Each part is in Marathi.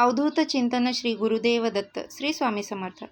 अवधूत चिंतन श्री गुरुदेव दत्त श्री स्वामी समर्थ.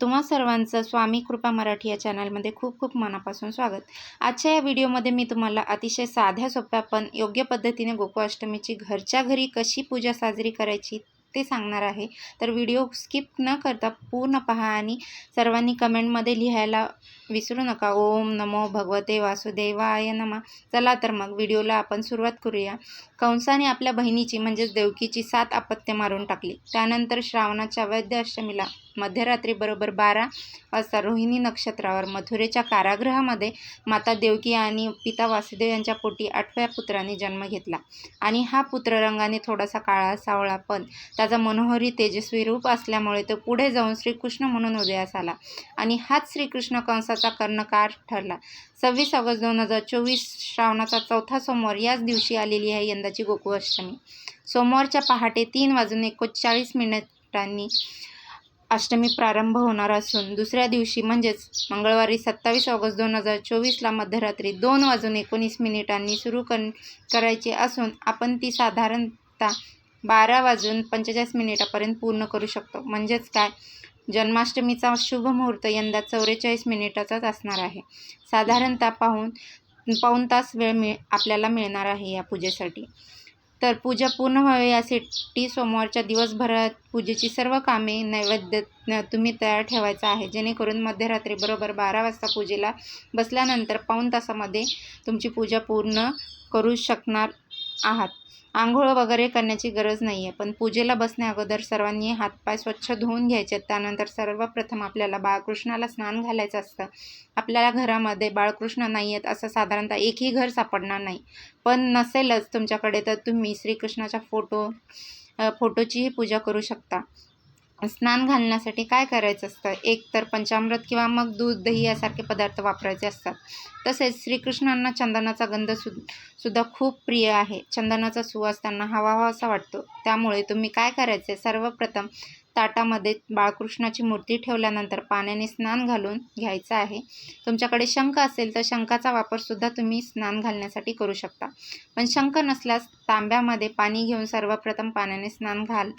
तुम्हा सर्वांचं स्वामी कृपा मराठी या चॅनलमध्ये खूप खूप मनापासून स्वागत. आजच्या या व्हिडिओमध्ये मी तुम्हाला अतिशय साध्या सोप्या पण योग्य पद्धतीने गोकुळाष्टमीची घरच्या घरी कशी पूजा साजरी करायची ते सांगणार आहे. तर व्हिडिओ स्किप न करता पूर्ण पहा आणि सर्वांनी कमेंटमध्ये लिहायला विसरू नका. ओम नमो भगवते वासुदेवाय नमा. चला तर मग व्हिडिओला आपण सुरुवात करूया. कंसाने आपल्या बहिणीची म्हणजेच देवकीची सात अपत्य मारून टाकली. त्यानंतर श्रावणाच्या वैद्य अष्टमीला मध्यरात्री बरोबर बारा वाजता रोहिणी नक्षत्रावर मथुरेच्या कारागृहामध्ये माता देवकी आणि पिता वासुदेव यांच्या पोटी आठव्या पुत्राने जन्म घेतला. आणि हा पुत्र रंगाने थोडासा काळा सावळा पण त्याचा मनोहरी तेजस्वी रूप असल्यामुळे तो पुढे जाऊन श्रीकृष्ण म्हणून उदयास आला. आणि हाच श्रीकृष्ण कंसा दिवसाचा कर्णकार ठरला. सव्वीस ऑगस्ट दोन हजार चोवीस श्रावणाचा चौथा सोमवार याच दिवशी आलेली आहे यंदाची गोकुळाष्टमी. सोमवारच्या पहाटे तीन वाजून एकोणचाळीस मिनिटांनी अष्टमी प्रारंभ होणार असून दुसऱ्या दिवशी म्हणजेच मंगळवारी सत्तावीस ऑगस्ट दोन हजार चोवीसला मध्यरात्री दोन वाजून एकोणीस मिनिटांनी सुरू कर करायची असून आपण ती साधारणतः बारा वाजून पंचेचाळीस मिनिटापर्यंत पूर्ण करू शकतो. म्हणजेच काय? जन्माष्टमीचा शुभ मुहूर्त यंदा चौवेचाळीस मिनिटाचाच असणार आहे. साधारणतः पाहून पाऊण तास वेळ मिळ आपल्याला मिळणार आहे या पूजेसाठी. तर पूजा पूर्ण व्हावी यासाठी सोमवारच्या दिवसभरात पूजेची सर्व कामे नैवेद्य तुम्ही तयार ठेवायचं आहे. जेणेकरून मध्यरात्री बरोबर बारा वाजता पूजेला बसल्यानंतर पाऊण तासामध्ये तुमची पूजा पूर्ण करू शकणार आहात. आंघोळ वगैरे करण्याची गरज नाही आहे पण पूजेला बसण्या अगोदर सर्वांनी हातपाय स्वच्छ धुवून घ्यायचे. त्यानंतर सर्वप्रथम आपल्याला बाळकृष्णाला स्नान घालायचं असतं. आपल्याला घरामध्ये बाळकृष्ण नाही आहेत असं साधारणतः एकही घर सापडणार नाही. पण नसेलच तुमच्याकडे तर तुम्ही श्रीकृष्णाच्या फोटो फोटोचीही पूजा करू शकता. स्नान घालण्यासाठी काय करायचं असतं? एक तर पंचामृत किंवा मग दूध दही यासारखे पदार्थ वापरायचे असतात. तसेच श्रीकृष्णांना चंदनाचा गंध सु सुद्धा खूप प्रिय आहे. चंदनाचा सुवास त्यांना हवा हवा असा वाटतो. त्यामुळे तुम्ही काय करायचे सर्वप्रथम ताटामध्ये बाळकृष्णाची मूर्ती ठेवल्यानंतर पाण्याने स्नान घालून घ्यायचं आहे. तुमच्याकडे शंख असेल तर शंखाचा वापरसुद्धा तुम्ही स्नान घालण्यासाठी करू शकता. पण शंख नसल्यास तांब्यामध्ये पाणी घेऊन सर्वप्रथम पाण्याने स्नान घाल.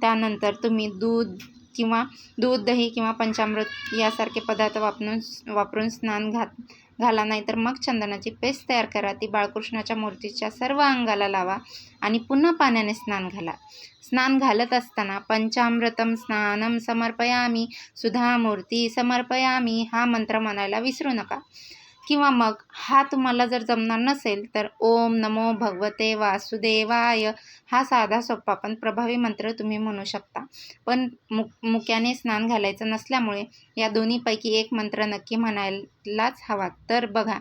त्यानंतर तुम्ही दूध किंवा दूध दही किंवा पंचामृत यासारखे पदार्थ वापरून वापरून स्नान घात घाला नाहीतर मग चंदनाची पेस्ट तयार करा. ती बाळकृष्णाच्या मूर्तीच्या सर्व अंगाला लावा आणि पुन्हा पाण्याने स्नान घाला. स्नान घालत असताना पंचामृतम स्नानम समर्पयामी. सुधा मूर्ती समर्पयामी. हा मंत्र म्हणायला विसरू नका. किंवा मग हा तुम्हाला जर जमणार नसेल तर ओम नमो भगवते वासुदेवाय. हा साधा सोपा पण प्रभावी मंत्र तुम्ही म्हणू शकता. पण मु मुक्याने स्नान घालायचं नसल्यामुळे या दोन्हीपैकी एक मंत्र नक्की म्हणायलाच हवा. तर बघा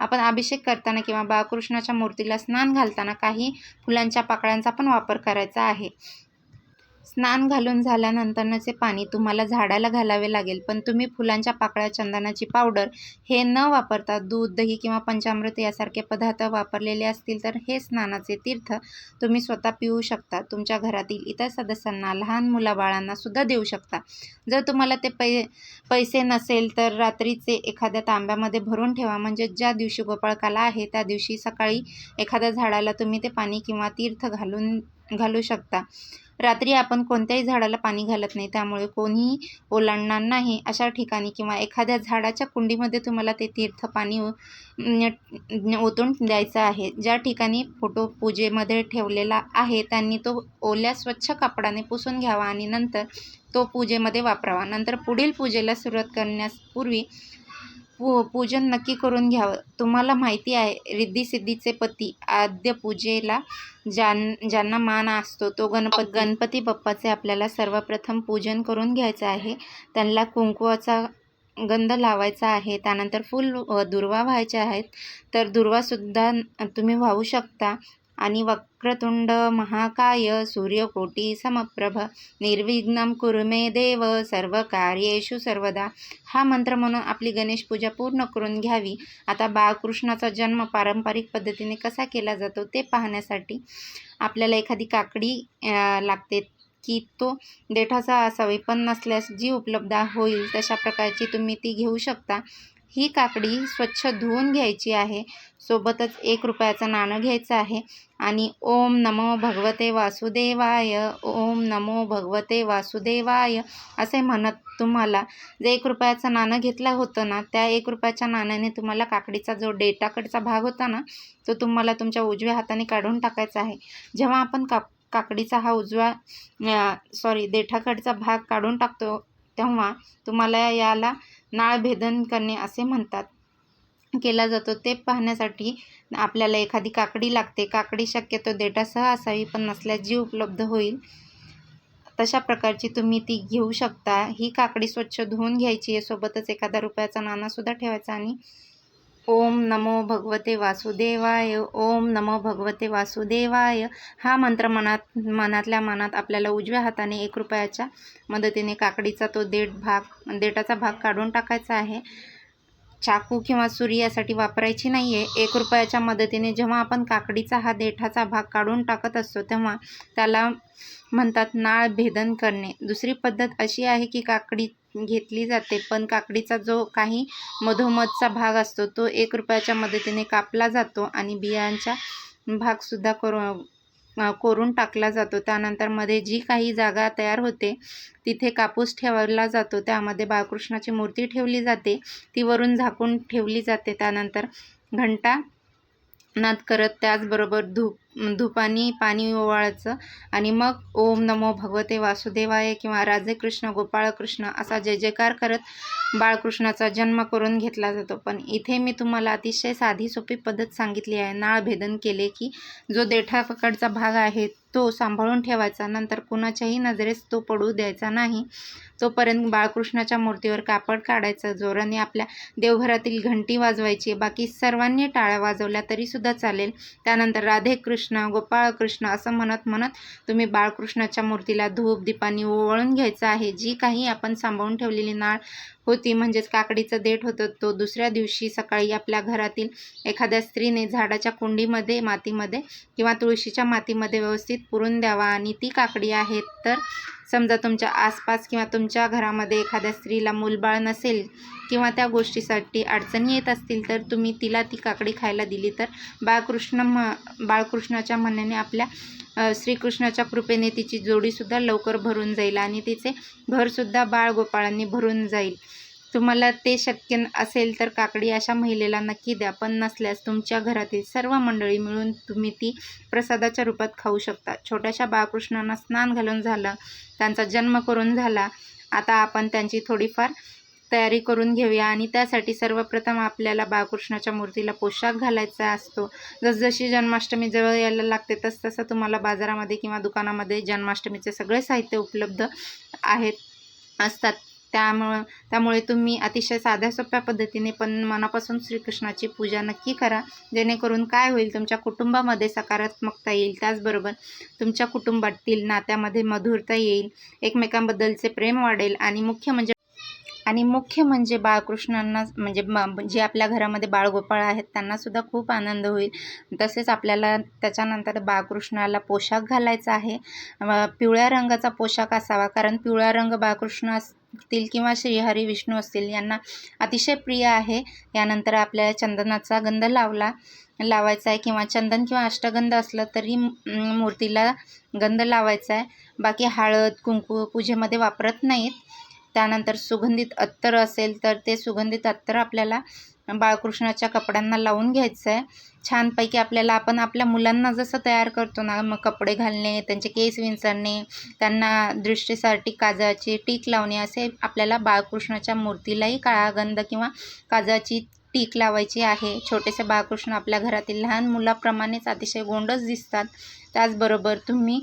आपण अभिषेक करताना किंवा बाळकृष्णाच्या मूर्तीला स्नान घालताना काही फुलांच्या पाकळ्यांचा पण वापर करायचा आहे. स्नान घालून झाल्यानंतरचे पाणी तुम्हाला झाडाला घालावे लागेल पण तुम्ही फुलांच्या पाकळ्या चंदनाची पावडर हे न वापरता दूध दही किंवा पंचामृत यासारखे पदार्थ वापरलेले असतील तर हे स्नानाचे तीर्थ तुम्ही स्वतः पिऊ शकता. तुमच्या घरातील इतर सदस्यांना लहान मुलाबाळांना सुद्धा देऊ शकता. जर तुम्हाला ते पै पैसे नसेल तर रात्रीचे एखाद्या तांब्यामध्ये भरून ठेवा. म्हणजे ज्या दिवशी गोपाळकाला आहे त्या दिवशी सकाळी एखाद्या झाडाला तुम्ही ते पाणी किंवा तीर्थ घालून घालू शकता. रात्री आपण कोणत्याही झाडाला पाणी घालत नाही त्यामुळे कोणीही ओलांडणार नाही. अशा ठिकाणी किंवा एखाद्या झाडाच्या कुंडीमध्ये तुम्हाला ते तीर्थ पाणी ओतून द्यायचं आहे. ज्या ठिकाणी फोटो पूजेमध्ये ठेवलेला आहे त्यांनी तो ओल्या स्वच्छ कापडाने पुसून घ्यावा आणि नंतर तो पूजेमध्ये वापरावा. नंतर पुढील पूजेला सुरुवात करण्यापूर्वी पू पूजन नक्की करून घ्यावं. तुम्हाला माहिती आहे रिद्धिसिद्धीचे पती आद्य पूजेला ज्यां ज्यांना मान असतो तो गणपत गणपती बाप्पाचे आपल्याला सर्वप्रथम पूजन करून घ्यायचं आहे. त्यांना कुंकवाचा गंध लावायचा आहे. त्यानंतर फुल दुर्वा व्हायचे आहेत. तर दुर्वासुद्धा तुम्ही वाहू शकता. आणि वक्रतुंड महाकाय सूर्यकोटी समप्रभ निर्विघ्नम कुर्मे देव सर्व कार्येषु सर्वदा. हा मंत्र म्हणून आपली गणेश पूजा पूर्ण करून घ्यावी. आता बाळकृष्णाचा जन्म पारंपरिक पद्धतीने कसा केला जातो ते पाहण्यासाठी आपल्याला एखादी काकडी लागते की तो देठाचा असावी पण नसल्यास जी उपलब्ध होईल तशा प्रकारची तुम्ही ती घेऊ शकता. ही काकडी स्वच्छ धुवून घ्यायची आहे. सोबतच एक रुपयाचं नाणं घ्यायचं आहे. आणि ओम नमो भगवते वासुदेवाय ओम नमो भगवते वासुदेवाय असे म्हणत तुम्हाला जे एक रुपयाचं नाणं घेतलं होतं ना त्या एक रुपयाच्या नाण्याने तुम्हाला काकडीचा जो डेटाकडचा भाग होता ना तो तुम्हाला तुमच्या उजव्या हाताने काढून टाकायचा आहे. जेव्हा आपण काप काकडीचा हा उजवा सॉरी देठाकडचा भाग काढून टाकतो तेव्हा तुम्हाला याला नाळ भेदन करणे असे म्हणतात. केला जातो. ते पाहण्यासाठी आपल्याला एखादी काकडी लागते. काकडी शक्यतो देठासह असावी पण नसल्यास जी उपलब्ध होईल. तशा प्रकारची तुम्ही ती घेऊ शकता. ही काकडी स्वच्छ धुवून घ्यायची आहे. सोबतच एखादा रुपयाचा नाणासुद्धा ठेवायचा आणि ओम नमो भगवते वासुदेवाय ओम नमो भगवते वासुदेवाय. हा मंत्र मनात मनातल्या मनात आपल्याला उजव्या हाताने एक रुपयाच्या मदतीने काकडीचा तो देठ भाग देठाचा भाग काढून टाकायचा आहे. चाकू किंवा सुरी यासाठी वापरायची नाही आहे एक रुपयाच्या मदतीने जेव्हा आपण काकडीचा हा देठाचा भाग काढून टाकत असतो तेव्हा त्याला म्हणतात नाळ भेदन करणे. दुसरी पद्धत अशी आहे की काकडी घेतली जाते. पण काकडीचा जो काही मधोमधचा भाग असतो तो एक रुपयाच्या मदतीने कापला जातो आणि बियांचा भागसुद्धा करू कोरून टाकला जातो. त्यानंतरमध्ये जी काही जागा तयार होते तिथे कापूस ठेवला जातो. त्यामध्ये बाळकृष्णाची मूर्ती ठेवली जाते. ती वरून झाकून ठेवली जाते. त्यानंतर घंटा नाद करत त्याचबरोबर धूप धुपाने पाणी ओवाळायचं आणि मग ओम नमो भगवते वासुदेवाय किंवा राजे कृष्ण गोपाळकृष्ण असा जय जयकार करत बाळकृष्णाचा जन्म करून घेतला जातो. पण इथे मी तुम्हाला अतिशय साधी सोपी पद्धत सांगितली आहे. नाळ भेदन केले की जो देठाकडचा भाग आहे तो सांभाळून ठेवायचा नंतर कुणाच्याही नजरेस तो पडू द्यायचा नाही. तोपर्यंत बाळकृष्णाच्या मूर्तीवर कापड काढायचं जोराने आपल्या देवघरातील घंटी वाजवायची बाकी सर्वांनी टाळ्या वाजवल्या तरीसुद्धा चालेल. त्यानंतर राधे कृष्ण गोपाळ कृष्ण असं म्हणत म्हणत तुम्ही बाळकृष्णाच्या मूर्तीला धूप दीपानी ओवळून घ्यायचं आहे. जी काही आपण सांभाळून ठेवलेली नाळ होती. म्हणजेच काकडीचं देठ होतं. तो दुसऱ्या दिवशी सकाळी आपल्या घरातील एखाद्या स्त्रीने झाडाच्या कुंडीमध्ये मातीमध्ये किंवा तुळशीच्या मातीमध्ये व्यवस्थित पुरून द्यावा आणि ती काकडी आहे तर समजा तुमच्या आसपास किंवा तुमच्या घरामध्ये एखाद्या स्त्रीला मूलबाळ नसेल किंवा त्या गोष्टीसाठी अडचणी येत असतील तर तुम्ही तिला ती काकडी खायला दिली तर बाळकृष्ण म बाळकृष्णाच्या म्हणण्याने आपल्या श्रीकृष्णाच्या कृपेने तिची जोडीसुद्धा लवकर भरून जाईल आणि तिचे घरसुद्धा बाळगोपाळांनी भरून जाईल. तुम्हाला ते शक्य असेल तर काकडी अशा महिलेला नक्की द्या पण नसल्यास तुमच्या घरातील सर्व मंडळी मिळून तुम्ही ती प्रसादाच्या रूपात खाऊ शकता. छोट्याशा बाळकृष्णांना स्नान घालून झालं त्यांचा जन्म करून झाला. आता आपण त्यांची थोडीफार तयारी करून घेऊया आणि त्यासाठी सर्वप्रथम आपल्याला बाळकृष्णाच्या मूर्तीला पोशाख घालायचा असतो. जसजशी जन्माष्टमी जवळ यायला लागते तसतसं तुम्हाला बाजारामध्ये किंवा दुकानामध्ये जन्माष्टमीचे सगळे साहित्य उपलब्ध आहेत असतात. त्यामुळं त्यामुळे तुम्ही अतिशय साध्या सोप्या पद्धतीने पण मनापासून श्रीकृष्णाची पूजा नक्की करा. जेणेकरून काय होईल तुमच्या कुटुंबामध्ये सकारात्मकता येईल. त्याचबरोबर तुमच्या कुटुंबातील नात्यामध्ये मधुरता येईल. एकमेकांबद्दलचे प्रेम वाढेल आणि मुख्य म्हणजे आणि मुख्य म्हणजे बाळकृष्णांना म्हणजे जे आपल्या घरामध्ये बाळगोपाळ आहेत त्यांनासुद्धा खूप आनंद होईल. तसेच आपल्याला त्याच्यानंतर बाळकृष्णाला पोशाख घालायचा आहे. पिवळ्या रंगाचा पोशाख असावा कारण पिवळा रंग बाळकृष्ण असतील किंवा श्रीहरी विष्णू असतील यांना अतिशय प्रिय आहे. यानंतर आपल्या चंदनाचा गंध लावला लावायचा आहे किंवा चंदन किंवा अष्टगंध असलं तरी मूर्तीला गंध लावायचा आहे. बाकी हळद कुंकू पूजेमध्ये वापरत नाहीत. त्यानंतर सुगंधित अत्तर असेल तर ते सुगंधित अत्तर आपल्याला बाळकृष्णाच्या कपड्यांना लावून घ्यायचं आहे छानपैकी आपल्याला आपण आपल्या मुलांना जसं तयार करतो ना मग कपडे घालणे त्यांचे केस विंचरणे त्यांना दृष्टीसाठी काजाची टीक लावणे असे आपल्याला बाळकृष्णाच्या मूर्तीलाही काळा गंध किंवा काजाची टीक लावायची आहे. छोटेसे बाळकृष्ण आपल्या घरातील लहान मुलाप्रमाणेच अतिशय गोंडच दिसतात. त्याचबरोबर तुम्ही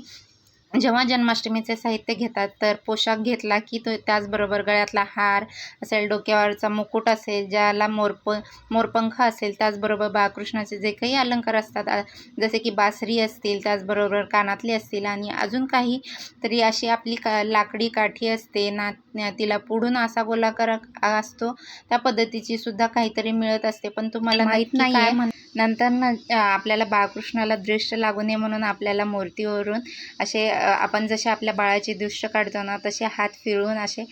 जेव्हा जन्माष्टमीचे साहित्य घेतात तर पोशाख घेतला की तो त्याचबरोबर गळ्यातला हार असेल डोक्यावरचा मुकुट असेल ज्याला मोरप मोरपंख असेल त्याचबरोबर बाळकृष्णाचे जे काही अलंकार असतात जसे की बासरी असतील त्याचबरोबर कानातली असतील आणि अजून काही तरी अशी आपली का लाकडी काठी असते ना तिला पुढून असा गोलाकार असतो. त्या पद्धतीची सुद्धा काहीतरी मिळत असते. पण तुम्हाला माहीत नाही नंतर आपल्याला बाळकृष्णाला दृष्ट लागू नये म्हणून आपल्याला मूर्तीवरून असे आपण जसे आपल्या बाळाची दृष्ट काढतो ना तसे हात फिरवून असे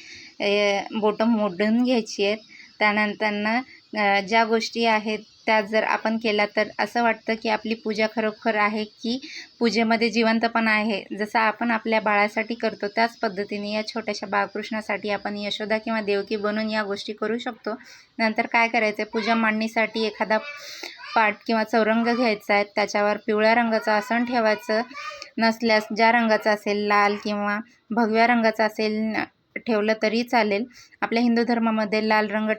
बोटं मोडून घ्यायची आहेत. त्यानंतर ज्या गोष्टी आहेत त्या जर आपण केल्या तर असं वाटतं की आपली पूजा खरोखर आहे की पूजेमध्ये जिवंतपणा आहे. जसं आपण आपल्या बाळासाठी करतो त्याच पद्धतीने या छोट्याशा बाळकृष्णासाठी आपण यशोदा किंवा देवकी बनून या गोष्टी करू शकतो. नंतर काय करायचं आहे पूजा मांडणीसाठी एखादा पाट किंवा चौरंग घ्यायचा आहे त्याच्यावर पिवळ्या रंगाचं आसन ठेवायचं नसल्यास ज्या रंगाचं असेल लाल किंवा भगव्या रंगाचं असेल ठेवलं तरी चालेल. आपल्या हिंदू धर्मामध्ये लाल रंग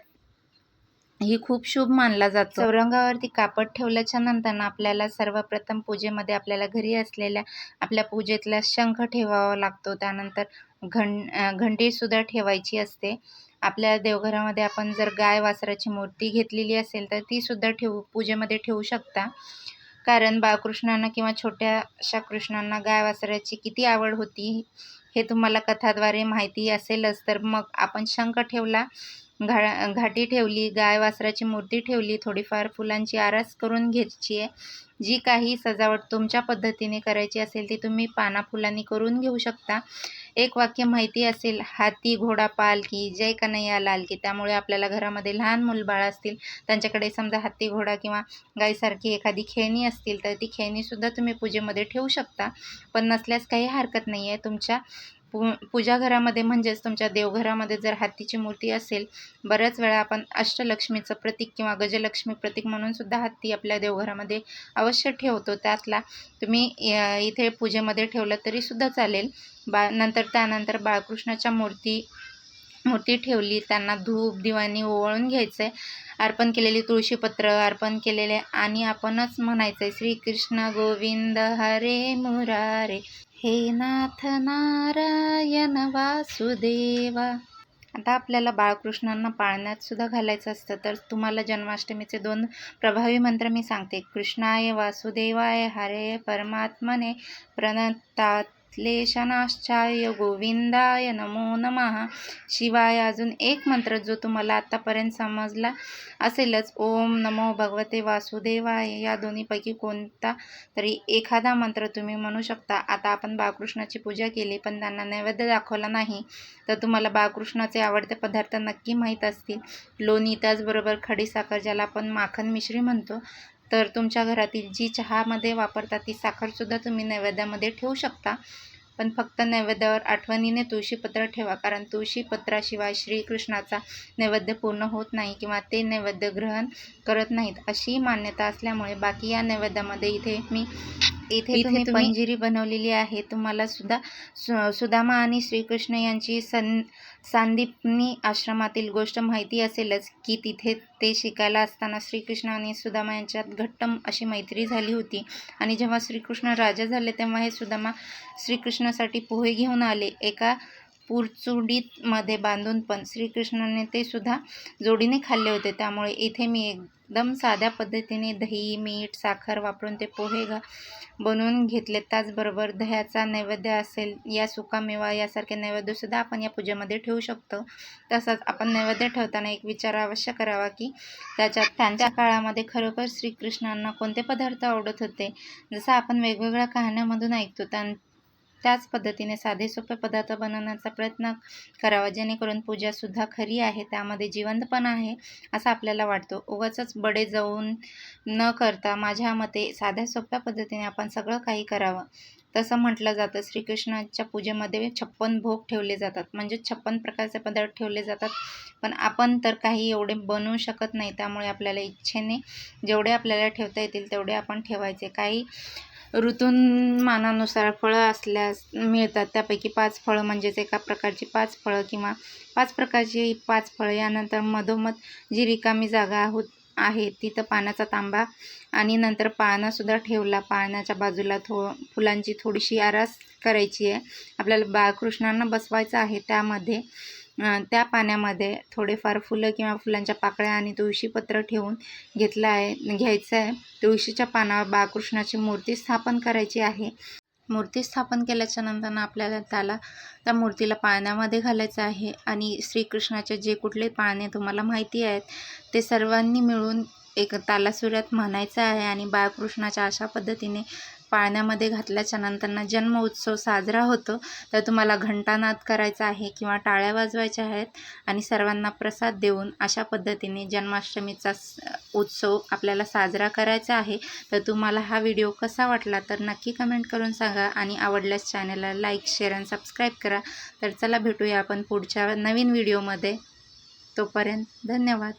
ही खूप शुभ मानला जातो. चौरंगावरती कापड ठेवल्याच्या नंतर आपल्याला सर्वप्रथम पूजेमध्ये आपल्याला घरी असलेल्या आपल्या पूजेतला शंख ठेवावा लागतो. त्यानंतर घं घंटीसुद्धा ठेवायची असते. आपल्या देवघरामध्ये आपण जर गाय वासराची मूर्ती घेतलेली असेल तर ती सुद्धा ठेवू पूजेमध्ये ठेवू शकता. कारण बाळकृष्णांना किंवा छोट्याशा कृष्णांना गाय वासराची किती आवड होती हे तुम्हाला कथाद्वारे माहिती असेलच तर मग आपण शंख ठेवला घा घाटी ठेवली गाय वासराची मूर्ती ठेवली थोडीफार फुलांची आरास करून घ्यायची आहे. जी काही सजावट तुमच्या पद्धतीने करायची असेल ती तुम्ही पाना फुलांनी करून घेऊ शकता. एक वाक्य माहिती असेल हाती घोडा पालकी जय कन्हैया लाल की. त्यामुळे आपल्याला घरामध्ये लहान मुलबाळ असतील त्यांच्याकडे समजा हत्ती घोडा किंवा गाईसारखी एखादी खेळणी असतील तर ती खेळणीसुद्धा तुम्ही पूजेमध्ये ठेवू शकता. पण नसल्यास काही हरकत नाही आहे तुमच्या पू पूजा घरामध्ये म्हणजेच तुमच्या देवघरामध्ये जर हत्तीची मूर्ती असेल बऱ्याच वेळा आपण अष्टलक्ष्मीचं प्रतीक किंवा गजलक्ष्मी प्रतीक म्हणून सुद्धा हत्ती आपल्या देवघरामध्ये अवश्य ठेवतो. त्यातला तुम्ही इथे पूजेमध्ये ठेवलं तरीसुद्धा चालेल. बा नंतर त्यानंतर बाळकृष्णाच्या मूर्ती मूर्ती ठेवली त्यांना धूप दिवाणी ओवाळून घ्यायचं आहे अर्पण केलेली तुळशीपत्र अर्पण केलेले आणि आपणच म्हणायचं आहे श्रीकृष्ण गोविंद हरे मुरारे. हे नाथ नारायण वासुदेवा. आता आपल्याला बाळकृष्णांना पाळण्यात सुद्धा घालायचं असतं तर तुम्हाला जन्माष्टमीचे दोन प्रभावी मंत्र मी सांगते. कृष्णाय वासुदेवाय हरे परमात्मने प्रणतात क्लेशनाश्चाय गोविंदाय नमो नमः. शिवाय अजून एक मंत्र जो तुम्हाला आत्तापर्यंत समजला असेलच ओम नमो भगवते वासुदेवाय. या दोन्हीपैकी कोणता तरी एखादा मंत्र तुम्ही म्हणू शकता. आता आपण बाळकृष्णाची पूजा केली पण त्यांना नैवेद्य दाखवला नाही तर तुम्हाला बाळकृष्णाचे आवडते पदार्थ नक्की माहीत असतील. लोणी त्याचबरोबर खडीसाखर ज्याला आपण माखन मिश्री म्हणतो. तर तुमच्या घरातील जी चहामध्ये वापरता ती साखरसुद्धा तुम्ही नैवेद्यामध्ये ठेवू शकता. पण फक्त नैवेद्यावर आठवणीने तुळशीपत्र ठेवा कारण तुळशीपत्राशिवाय श्रीकृष्णाचा नैवेद्य पूर्ण होत नाही किंवा ते नैवेद्य ग्रहण करत नाहीत अशी मान्यता असल्यामुळे बाकी या नैवेद्यामध्ये इथे मी इथे इथे तुम्ही पंजिरी बनवलेली आहे. तुम्हाला सुद्धा सु सुदामा आणि श्रीकृष्ण यांची सन सांदीपनी आश्रमातील गोष्ट माहिती असेलच की तिथे ते शिकायला असताना श्रीकृष्ण आणि सुदामा यांच्यात घट्ट अशी मैत्री झाली होती. आणि जेव्हा श्रीकृष्ण राजा झाले तेव्हा हे सुदामा श्रीकृष्णासाठी पोहे घेऊन आले. एका पुरचुडीमध्ये बांधून पण श्रीकृष्णाने ते सुद्धा जोडीने खाल्ले होते. त्यामुळे इथे मी एकदम साध्या पद्धतीने दही मीठ साखर वापरून ते पोहे घा बनवून घेतले. त्याचबरोबर दह्याचा नैवेद्य असेल या सुकामेवा यासारखे नैवेद्यसुद्धा आपण या पूजेमध्ये ठेवू शकतो. तसंच आपण नैवेद्य ठेवताना एक विचार अवश्य करावा की त्याच्यात त्यांच्या काळामध्ये खरोखर श्रीकृष्णांना कोणते पदार्थ आवडत होते? जसं आपण वेगवेगळ्या कहाण्यामधून ऐकतो त्यां त्याच पद्धतीने साधे सोपे पदार्थ बनवण्याचा प्रयत्न करावा. जेणेकरून पूजासुद्धा खरी आहे त्यामध्ये जिवंतपणा आहे असं आपल्याला वाटतो. उगाचच बडे जाऊन न करता माझ्या मते साध्या सोप्या पद्धतीने आपण सगळं काही करावं. तसं म्हटलं जातं श्रीकृष्णाच्या पूजेमध्ये छप्पन भोग ठेवले जातात. म्हणजे छप्पन प्रकारचे पदार्थ ठेवले जातात. पण आपण तर काही एवढे बनवू शकत नाही त्यामुळे आपल्याला इच्छेने जेवढे आपल्याला ठेवता येतील तेवढे आपण ठेवायचे. काही ऋतुमानानुसार फळं असल्यास मिळतात. त्यापैकी पाच फळं म्हणजेच एका प्रकारची पाच फळं किंवा पाच प्रकारची पाच फळं. यानंतर मधोमध जी रिकामी जागा होत आहे तिथं पाण्याचा तांबा आणि नंतर पानासुद्धा ठेवला. पाण्याच्या बाजूला थो फुलांची थोडीशी आरास करायची आहे. आपल्याला बाळकृष्णांना बसवायचं आहे. त्यामध्ये त्या पाण्यामध्ये थोडेफार फुलं किंवा फुलांच्या पाकळ्या आणि तुळशीपत्र ठेवून घेतलं आहे घ्यायचं आहे. तुळशीच्या पानावर बाळकृष्णाची मूर्ती स्थापन करायची आहे. मूर्ती स्थापन केल्याच्यानंतर आपल्याला त्याला त्या मूर्तीला पाण्यामध्ये घालायचं आहे आणि श्रीकृष्णाचे जे कुठले पाळणे तुम्हाला माहिती आहेत ते सर्वांनी मिळून एक तालासुरात म्हणायचं आहे आणि बाळकृष्णाच्या अशा पद्धतीने पाळण्यामध्ये घातल्याच्या नंतरनं जन्म उत्सव साजरा होतो. तर तुम्हाला घंटानाद करायचा आहे किंवा टाळ्या वाजवायच्या आहेत आणि सर्वांना प्रसाद देऊन अशा पद्धतीने जन्माष्टमीचा उत्सव आपल्याला साजरा करायचा आहे. तर तुम्हाला हा व्हिडिओ कसा वाटला तर नक्की कमेंट करून सांगा आणि आवडल्यास चॅनलला लाईक शेअर आणि सबस्क्राईब करा. तर चला भेटूया आपण पुढच्या नवीन व्हिडिओमध्ये. तोपर्यंत धन्यवाद.